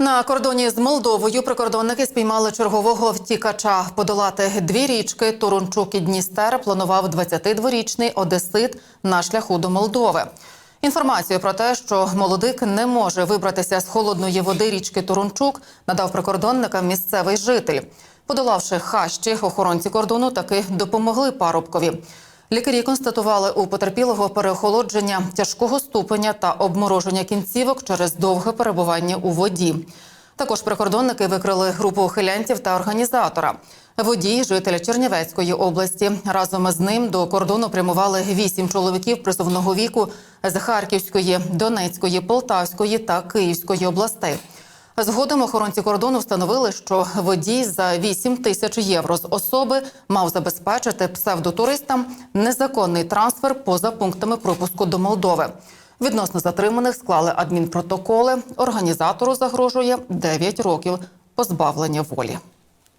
На кордоні з Молдовою прикордонники спіймали чергового втікача. Подолати дві річки Турунчук і Дністер планував 22-річний одесит на шляху до Молдови. Інформацію про те, що молодик не може вибратися з холодної води річки Турунчук, надав прикордонникам місцевий житель. Подолавши хащі, охоронці кордону таки допомогли парубкові. Лікарі констатували у потерпілого переохолодження тяжкого ступеня та обмороження кінцівок через довге перебування у воді. Також прикордонники викрили групу ухилянтів та організатора. Водій, жителя Чернівецької області. Разом із ним до кордону прямували вісім чоловіків призовного віку з Харківської, Донецької, Полтавської та Київської областей. Згодом охоронці кордону встановили, що водій за 8 тисяч євро з особи мав забезпечити псевдотуристам незаконний трансфер поза пунктами пропуску до Молдови. Відносно затриманих склали адмінпротоколи. Організатору загрожує 9 років позбавлення волі.